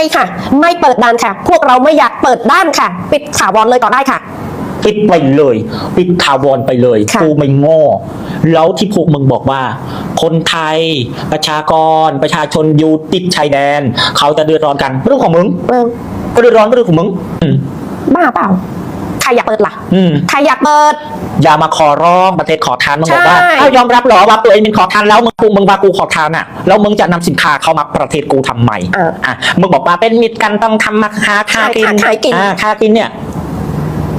ไม่ค่ะ ไม่เปิดด่านค่ะ พวกเราไม่อยากเปิดด้านค่ะ ปิดถาวรเลยต่อได้ค่ะ ปิดไปเลย ปิดถาวรไปเลยค่ะ กูไม่โง่แล้วที่พวกมึงบอกว่า คนไทย ประชากร ประชาชนอยู่ติดชายแดน เขาจะเดือดร้อนกันเรื่องของมึงเออ ก็เดือดร้อนก็เรื่องของมึงอืม บ้าเปล่า ใครอยากเปิดล่ะอืม ใครอยากเปิด อย่ามาขอร้องประเทศขอทานมึงบอกว่าใช่อ้าวยอมรับเหรอว่าตัวเองเป็นขอทานแล้วมึงกูมึงว่ากูขอทานอะแล้วมึงจะนำสินค้าเข้ามาประเทศกูทำไมอ่าอะมึงบอกว่าเป็นมิตรกันต้องทำมาค้าค้ากินใช่ค่ะขายกินอ่าค้ากินเนี่ย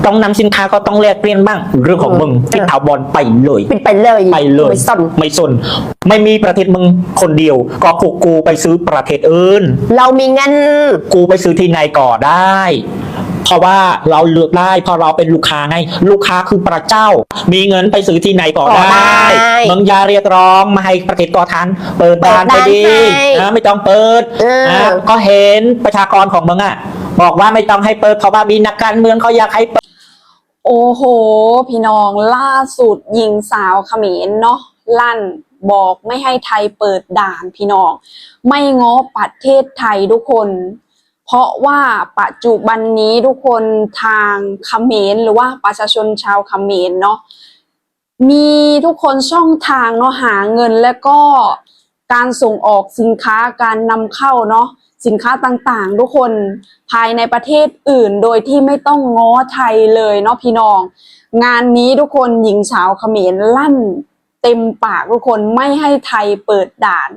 ต้องนำสินค้าก็ต้องแลกเปลี่ยนบ้าง เรื่องของมึงเออปิดถาวรไปเลย ปิดไปเลยไปเลยไม่สนไม่สน ไม่มีประเทศมึงคนเดียว ก็พวกกูไปซื้อประเทศอื่น เรามีเงิน กูไปซื้อที่ไหนก่อได้เพ ราะว่าเราเลือกได้เพราะเราเป็นลูกค้าไง ลูกค้าคือพระเจ้า มีเงินไปซื้อที่ไหนก่อก่อได้ได้มึงอย่าเรียกร้องมาให้ประเทศก่อทันเปิดบ้านเปิไปดดีบ้านให้นะไม่ต้องเปิดเออ นะก็เห็นประชากรของมึงอะ บอกว่าไม่ต้องให้เปิดเพราะว่ามีนักการเมืองเขาอยากให้เปิดโอ้โห พี่น้องล่าสุดหญิงสาวเขมรเนาะลั่นบอกไม่ให้ไทยเปิดด่านพี่น้อง ไม่ง้อประเทศไทยทุกคน เพราะว่าปัจจุบันนี้ทุกคนทางเขมรหรือว่าประชาชนชาวเขมรเนาะมีทุกคนช่องทางเนาะหาเงินและก็การส่งออกสินค้าการนำเข้าเนาะสินค้าต่างๆ ทุกคนภายในประเทศอื่นโดยที่ไม่ต้องง้อไทยเลยเนาะพี่น้อง งานนี้ทุกคนหญิงสาวเขมรลั่นเต็มปากทุกคนไม่ให้ไทยเปิดด่าน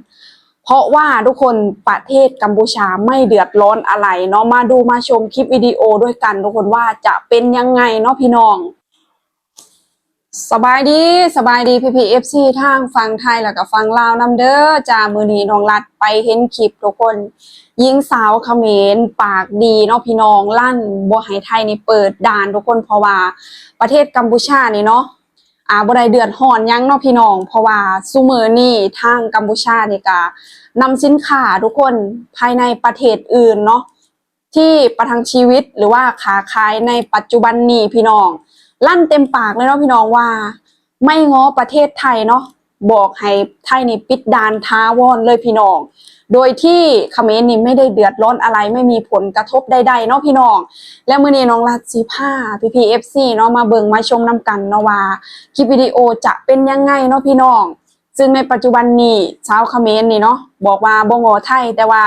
เพราะว่าทุกคนประเทศกัมพูชาไม่เดือดร้อนอะไรเนาะมาดูมาชมคลิปวิดีโอด้วยกัน ทุกคนว่าจะเป็นยังไงเนาะพี่น้องสบายดีสบายดีพี่พีเอฟซีทางฟังไทยแล้วก็ฟังลาวนำเด้อจามือนีน้องรัดไปเห็นคลิปทุกคนยิงสาวเขมรปากดีเนาะพี่น้องลั่นบ่ให้ไทยนี่เปิดด่านทุกคนเพราะว่าประเทศกัมพูชานี่เนาะ อ่าบ่ได้เดือดร้อนยังเนาะพี่น้อง เพราะว่าซุมื้อนี้ทางกัมพูชานี่ก็นำสินค้าทุกคนภายในประเทศอื่นเนาะที่ประทังชีวิตหรือว่าขาขายในปัจจุบันนี้พี่น้อง ลั่นเต็มปากเลยเนาะพี่น้องว่า ไม่ง้อประเทศไทยเนาะบอกให้ไทยนี่ปิดด่านท้าวอนเลยพี่น้อง โดยที่เขมรนี่ไม่ได้เดือดร้อนอะไรไม่มีผลกระทบใดๆเนาะพี่น้อง และมื้อนี้น้องรัดสีผ้าพีพีเอฟซีเนาะมาเบิ่งมาชมนํกันเนาะว่าคลิปวิดีโอจะเป็นยังไงเนาะพี่น้อง ซึ่งในปัจจุบันนี้ชาวเขมรนี่เนาะบอกว่าบ่งอไทย แต่ว่า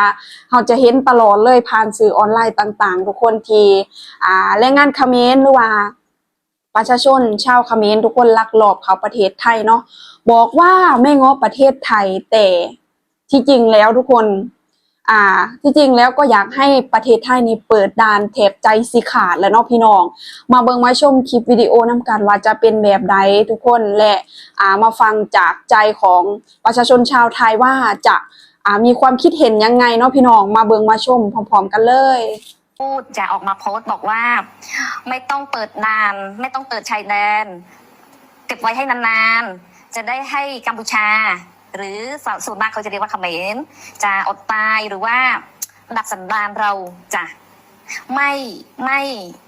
เราจะเห็นตลอดเลยผ่านสื่อออนไลน์ต่างๆ ทุกคนที่อ่าแรงงานเขมรหรือว่าประชาชนชาวเขมรทุกคนลักลอบเข้าประเทศไทยเนาะบอกว่าไม่ง้อประเทศไทยแต่ ที่จริงแล้วทุกคน อ่า ที่จริงแล้วก็อยากให้ประเทศไทยนี่เปิดด่านแถบใจสิขาดแล้วเนาะพี่น้อง มาเบิ่งมาชมคลิปวิดีโอนํกันว่าจะเป็นแบบใดทุกคนและอ่ามาฟังจากใจของประชาชนชาวไทยว่าจะอ่ามีความคิดเห็นยังไงเนาะพี่น้องมาเบิ่งมาชมพร้อม ๆ กันเลยพูดจะออกมาโพสต์บอกว่า ไม่ต้องเปิดนาน ไม่ต้องเปิดชายแดน เก็บไว้ให้นานๆ จะได้ให้กัมพูชา หรือส่วนมากเขาจะเรียกว่าเขมรจะอดตายหรือว่าดับสันดานเราจะไม่ไม่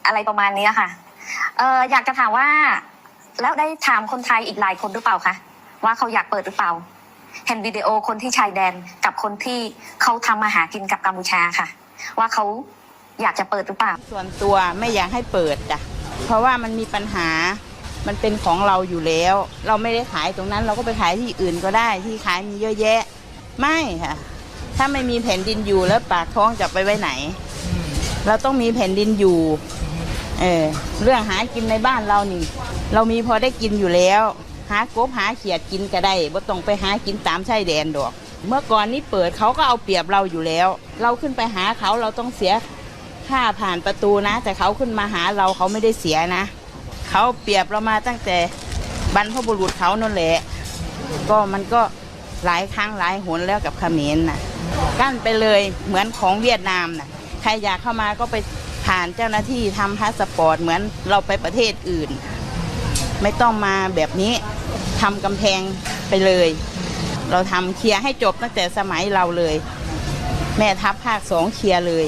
อะไรประมาณนี้ค่ะเอออยากจะถามว่า แล้วได้ถามคนไทยอีกหลายคนหรือเปล่าคะว่าเขาอยากเปิดหรือเปล่าเห็นวิดีโอคนที่ชายแดนกับคนที่เขาทำมาหากินกับกัมพูชาค่ะ ว่าเขาอยากจะเปิดหรือเปล่า ส่วนตัวไม่อยากให้เปิดจ้ะเพราะว่ามันมีปัญหา มันเป็นของเราอยู่แล้ว เราไม่ได้ขายตรงนั้น เราก็ไปขายที่อื่นก็ได้ที่ขายมีเยอะแยะ ไม่ค่ะ ถ้าไม่มีแผ่นดินอยู่แล้วปากท้องจะไปไว้ไหน เราต้องมีแผ่นดินอยู่เออเรื่องหากินในบ้านเรานี่ เรามีพอได้กินอยู่แล้ว หากบหาเขียดกินก็ได้บ่ต้องไปหากินตามชายแดนดอก เมื่อก่อนนี้เปิดเขาก็เอาเปรียบเราอยู่แล้ว เราขึ้นไปหาเขาเราต้องเสียค่าผ่านประตูนะ แต่เขาขึ้นมาหาเราเขาไม่ได้เสียนะ เขาเปรียบเรามาตั้งแต่บรรพบุรุษเขานั่นแหละ ก็มันก็หลายครั้งหลายหนแล้วกับเขมรน่ะ กั้นไปเลยเหมือนของเวียดนามน่ะ ใครอยากเข้ามาก็ไปผ่านเจ้าหน้าที่ทำพาสปอร์ตเหมือนเราไปประเทศอื่น ไม่ต้องมาแบบนี้ทำกำแพงไปเลย เราทำเคลียร์ให้จบตั้งแต่สมัยเราเลย แม่ทัพภาคสองเคลียร์เลย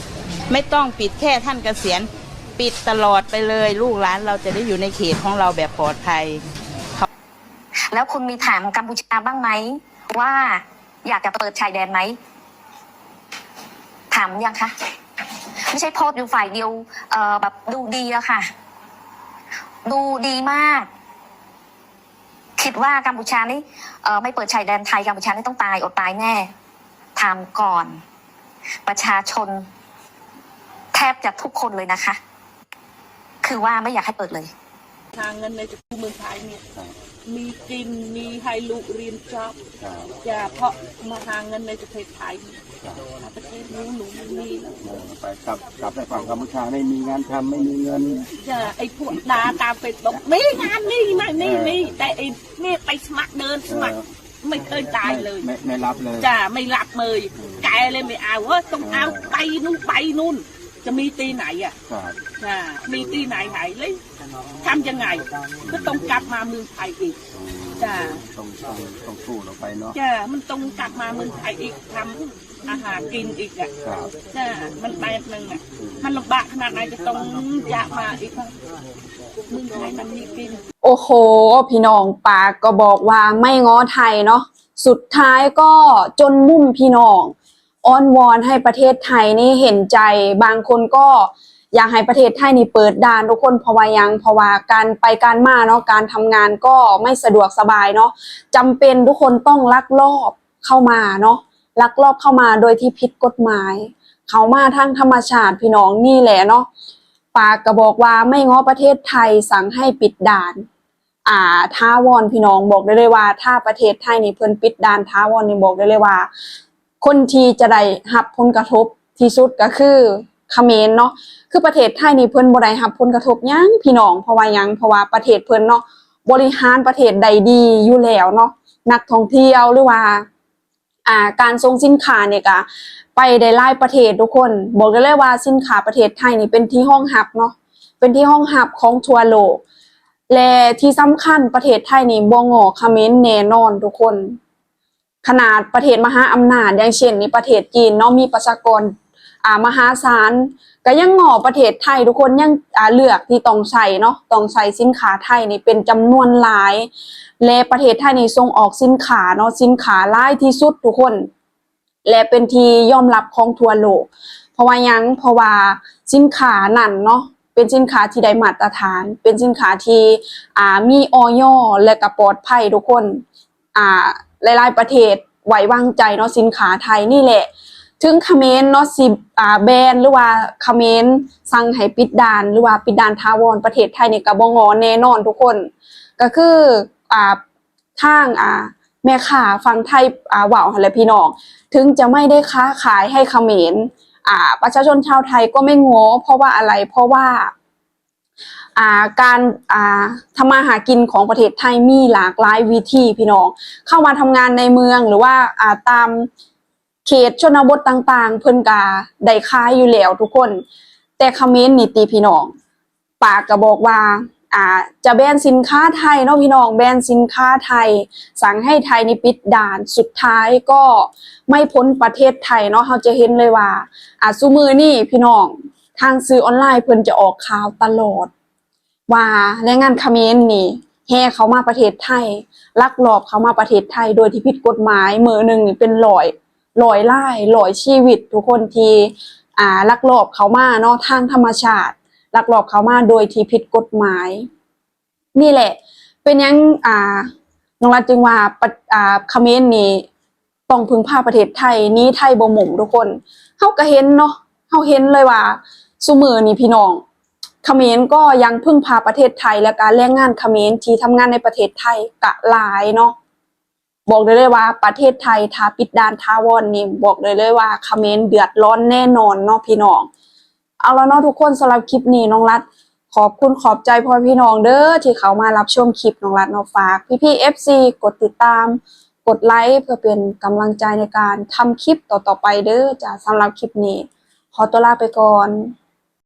ไม่ต้องปิดแค่ท่านเกษียณ ปิดตลอดไปเลย ลูกหลานเราจะได้อยู่ในเขตของเราแบบปลอดภัย แล้วคุณมีถามกัมพูชาบ้างไหม ว่าอยากจะเปิดชายแดนไหม ถามยังคะ ไม่ใช่โพสต์อยู่ฝ่ายเดียวเอ่อแบบดูดีอะค่ะ ดูดีมาก คิดว่ากัมพูชานี่เอ่อไม่เปิดชายแดนไทยกัมพูชานี่ต้องตายอดตายแน่ถามก่อน ประชาชน แทบจะทุกคนเลยนะคะ คือว่าไม่อยากให้เปิดเลยหาเงินในจักรเมืองไทยเนี่ยมีกินมีให้ลูกเรียนจอบจะเพราะมาหาเงินในประเทศไทยประเทศนู้นหนูไม่มีแล้วไปกลับกลับไปฝั่งกัมพูชาไม่มีงานทำไม่มีเงินจะไอ้พวกดาตามเฟซบุ๊กมีงานนี่ไม่นี่นี่แต่ไอ้นี่ไปสมัครเดินสมัครไม่เคยตายเลยไม่ไม่รับเลยจ้าไม่รับเลยแกเลยไม่เอาว่าต้องเอาไปนู่นไปนู่น จะมีตีไหนอะครับจ้ามีตีไหนไหนเลยทำยังไง ก็ต้องกลับมาเมืองไทยอีกจ้าต้องต้องต้องสู้เราไปเนาะจ้ามันต้องกลับมาเมืองไทยอีกทำอาหารกินอีกอะครับจ้ามันแบบนึงอะมันลำบากขนาดไหนจะต้องอยากมาอีกอะเมืองไทยมันมีกิน โอ้โห พี่น้องปากก็บอกว่าไม่ง้อไทยเนาะสุดท้ายก็จนมุมพี่น้อง อ้อนวอนให้ประเทศไทยนี่เห็นใจ บางคนก็อยากให้ประเทศไทยนี่เปิดด่านทุกคนเพราะว่ายังเพราะว่าการไปการมาเนาะการทำงานก็ไม่สะดวกสบายเนาะจำเป็นทุกคนต้องลักลอบเข้ามาเนาะลักลอบเข้ามาโดยที่ผิดกฎหมาย เขามาทางธรรมชาติพี่น้องนี่แหละเนาะปากก็บอกว่าไม่ง้อประเทศไทยสั่งให้ปิดด่าน อ่าท้าวอนพี่น้องบอกได้เลยว่า ถ้าประเทศไทยนี่เพิ่นปิดด่านท้าวอนนี่บอกได้เลยว่า คนที่จะได้รับผลกระทบที่สุดก็คือเขมรเนาะคือประเทศไทยนี่เพิ่นบ่ได้รับผลกระทบยังพี่น้องเพราะว่ายังเพราะว่าประเทศเพิ่นเนาะบริหารประเทศใดดีอยู่แล้วเนาะนักท่องเที่ยวหรือว่าอ่าการส่งสินค้าเนี่ยก็ไปได้หลายประเทศทุกคน บอกได้เลยว่าสินค้าประเทศไทยนี่เป็นที่ห้องหับเนาะเป็นที่ห้องหับของทั่วโลก และที่สำคัญประเทศไทยนี่บ่งอเขมรแน่นอนทุกคน ขนาดประเทศมหาอำนาจอย่างเช่นนี่ประเทศจีนเนาะมีประชากรอ่ามหาศาลก็ยังงอประเทศไทยทุกคนยังอ่าเลือกที่ต้องใช้เนาะต้องใช้สินค้าไทยนี่เป็นจำนวนหลาย และประเทศไทยนี่ส่งออกสินค้าเนาะสินค้าหลายที่สุดทุกคน และเป็นที่ยอมรับของทั่วโลก เพราะว่ายังเพราะว่าสินค้านั่นเนาะเป็นสินค้าที่ได้มาตรฐาน เป็นสินค้าที่อ่ามีออยและก็ปลอดภัยทุกคนอ่า หลาย ๆ ประเทศไว้วางใจเนาะสินค้าไทยนี่แหละ ถึงเขมรเนาะสิอ่าแบนหรือว่าเขมรสั่งให้ปิดด่าน หรือว่าปิดด่านทาวรประเทศไทยนี่ก็บ่งอแน่นอนทุกคน ก็คืออ่าทางอ่าแม่ค้าฟังไทยอ่าว้าหั่นและพี่น้อง ถึงจะไม่ได้ค้าขายให้เขมรอ่า ประชาชนชาวไทยก็ไม่งอเพราะว่าอะไรเพราะว่า การทำมาหากินของประเทศไทยมีหลากหลายวิธีพี่น้อง เข้ามาทำงานในเมืองหรือว่าตามเขตชนบทต่างๆ เพิ่นกาได้ขายอยู่แล้วทุกคน แต่คอมเมนต์นี่ตีพี่น้อง ปากก็บอกว่าอ่าจะแบนสินค้าไทยเนาะพี่น้องแบนสินค้าไทย สั่งให้ไทยนี่ปิดด่านสุดท้ายก็ไม่พ้นประเทศไทยเนาะเราจะเห็นเลยว่าอ่าซุมือนี่พี่น้อง ทางซื้อออนไลน์เพิ่นจะออกข่าวตลอด ว่าแรงงานเขมรนี่แห่เขามาประเทศไทย ลักลอบเขามาประเทศไทยโดยที่ผิดกฎหมายมือหนึ่งเป็นร้อยร้อยไล่ร้อยชีวิต ทุกคนที่อ่าลักลอบเขามาเนาะทางธรรมชาติลักลอบเขามาโดยที่ผิดกฎหมาย นี่แหละ เป็นยังอ่าน้องรัฐจึงว่าปะอ่าเขมรนี่ต้องพึ่งพาประเทศไทยนี้ไทยบ่หม่มทุกคนเฮาก็เห็นเนาะเฮาเห็นเลยว่า ซุมือนี่พี่น้องเขมรก็ยังพึ่งพาประเทศไทยและการแรงงานเขมรที่ทำงานในประเทศไทยกะหลายเนาะบอกได้เลยว่าประเทศไทยถ้าปิดดานทาวรนี่บอกได้เลยว่าเขมรเดือดร้อนแน่นอนเนาะพี่น้องเอาแล้วเนาะทุกคนสำหรับคลิปนี้น้องรัฐขอบคุณขอบใจพ่อพี่น้องเด้อที่เขามารับชมคลิปน้องรัฐเนาะฝาก พี่พี่เอฟซีกดติดตาม กดไลค์เพื่อเป็นกำลังใจในการทำคลิปต่อๆไปเด้อจ้ะสำหรับคลิปนี้ ขอตัวลาไปก่อน